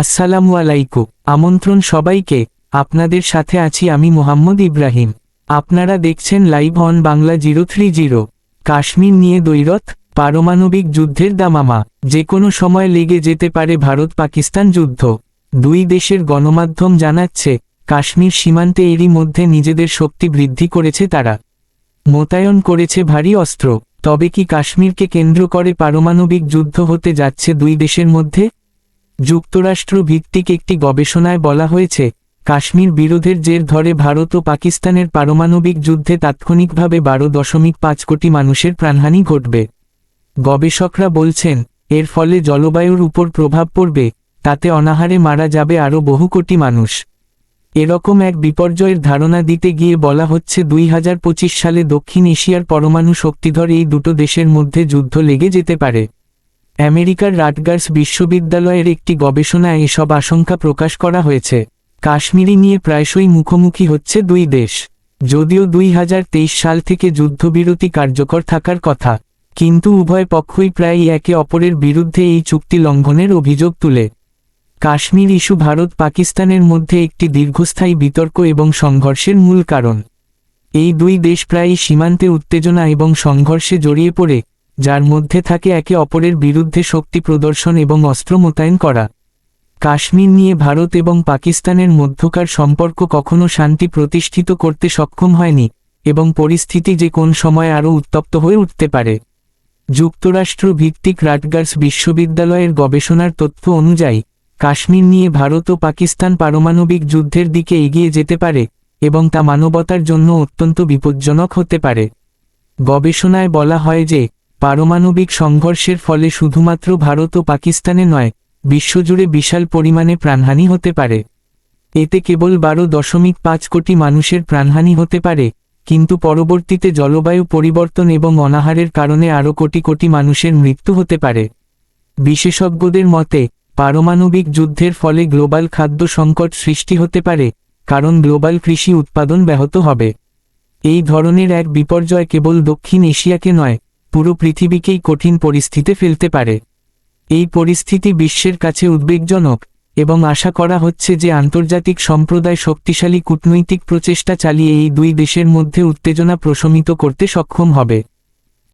আসসালামু আলাইকুম আমন্ত্রণ সবাইকে। আপনাদের সাথে আছি আমি মোহাম্মদ ইব্রাহিম। আপনারা দেখছেন live on Bangla zero three zero. Kashmir নিয়ে দৈরত পারমাণবিক যুদ্ধের দামামা। যে কোনো সময় লেগে যেতে পারে ভারত পাকিস্তান যুদ্ধ। দুই দেশের গণমাধ্যম জানাচ্ছে, কাশ্মীর সীমান্তে এরই মধ্যে নিজেদের শক্তি বৃদ্ধি করেছে তারা। মোতায়েন করেছে ভারী অস্ত্র। তবে কি কাশ্মীরকে কেন্দ্র করে পারমাণবিক যুদ্ধ হতে যাচ্ছে দুই দেশের মধ্যে? যুক্তরাষ্ট্র ভিত্তিক একটি গবেষণায় বলা হয়েছে, কাশ্মীর বিরোধের জের ধরে ভারত ও পাকিস্তানের পারমাণবিক যুদ্ধে তাৎক্ষণিকভাবে বারো দশমিক পাঁচ কোটি মানুষের প্রাণহানি ঘটবে। গবেষকরা বলছেন, এর ফলে জলবায়ুর উপর প্রভাব পড়বে, তাতে অনাহারে মারা যাবে আরও বহু কোটি মানুষ। এরকম এক বিপর্যয়ের ধারণা দিতে গিয়ে বলা হচ্ছে দুই হাজার পঁচিশ সালে দক্ষিণ এশিয়ার পরমাণু শক্তিধর এই দুটো দেশের মধ্যে যুদ্ধ লেগে যেতে পারে। আমেরিকার রাটগার্স বিশ্ববিদ্যালয়ের একটি গবেষণায় এসব আশঙ্কা প্রকাশ করা হয়েছে। কাশ্মীরি নিয়ে প্রায়শই মুখোমুখি হচ্ছে দুই দেশ। যদিও দুই হাজার তেইশ সাল থেকে যুদ্ধবিরতি কার্যকর থাকার কথা, কিন্তু উভয় পক্ষই প্রায়ই একে অপরের বিরুদ্ধে এই চুক্তি লঙ্ঘনের অভিযোগ তুলে। কাশ্মীর ইস্যু ভারত পাকিস্তানের মধ্যে একটি দীর্ঘস্থায়ী বিতর্ক এবং সংঘর্ষের মূল কারণ। এই দুই দেশ প্রায়ই সীমান্তে উত্তেজনা এবং সংঘর্ষে জড়িয়ে পড়ে যার মধ্যে থাকে একে অপরের বিরুদ্ধে শক্তি প্রদর্শন এবং অস্ত্র মোতায়েন করা। কাশ্মীর নিয়ে ভারত এবং পাকিস্তানের মধ্যকার সম্পর্ক কখনো শান্তি প্রতিষ্ঠিত করতে সক্ষম হয়নি এবং পরিস্থিতি যে কোন সময় আরও উত্তপ্ত হয়ে উঠতে পারে। যুক্তরাষ্ট্র ভিত্তিক রাটগার্স বিশ্ববিদ্যালয়ের গবেষণার তথ্য অনুযায়ী, কাশ্মীর নিয়ে ভারত ও পাকিস্তান পারমাণবিক যুদ্ধের দিকে এগিয়ে যেতে পারে এবং তা মানবতার জন্য অত্যন্ত বিপজ্জনক হতে পারে। গবেষণায় বলা হয় যে পারমাণবিক সংঘর্ষের ফলে শুধুমাত্র ভারত ও পাকিস্তানে নয়, বিশ্বজুড়ে বিশাল পরিমাণে প্রাণহানি হতে পারে। এতে কেবল বারো দশমিক পাঁচ কোটি মানুষের প্রাণহানি হতে পারে, কিন্তু পরবর্তীতে জলবায়ু পরিবর্তন এবং অনাহারের কারণে আরও কোটি কোটি মানুষের মৃত্যু হতে পারে। বিশেষজ্ঞদের মতে, পারমাণবিক যুদ্ধের ফলে গ্লোবাল খাদ্য সংকট সৃষ্টি হতে পারে, কারণ গ্লোবাল কৃষি উৎপাদন ব্যাহত হবে। এই ধরনের এক বিপর্যয় কেবল দক্ষিণ এশিয়াকে নয় পুরো পৃথিবীকেই কঠিন পরিস্থিতি ফেলতে পারে। এই পরিস্থিতি বিশ্বের কাছে উদ্বেগজনক এবং আশা করা হচ্ছে যে আন্তর্জাতিক সম্প্রদায় শক্তিশালী কূটনৈতিক প্রচেষ্টা চালিয়ে এই দুই দেশের মধ্যে উত্তেজনা প্রশমিত করতে সক্ষম হবে।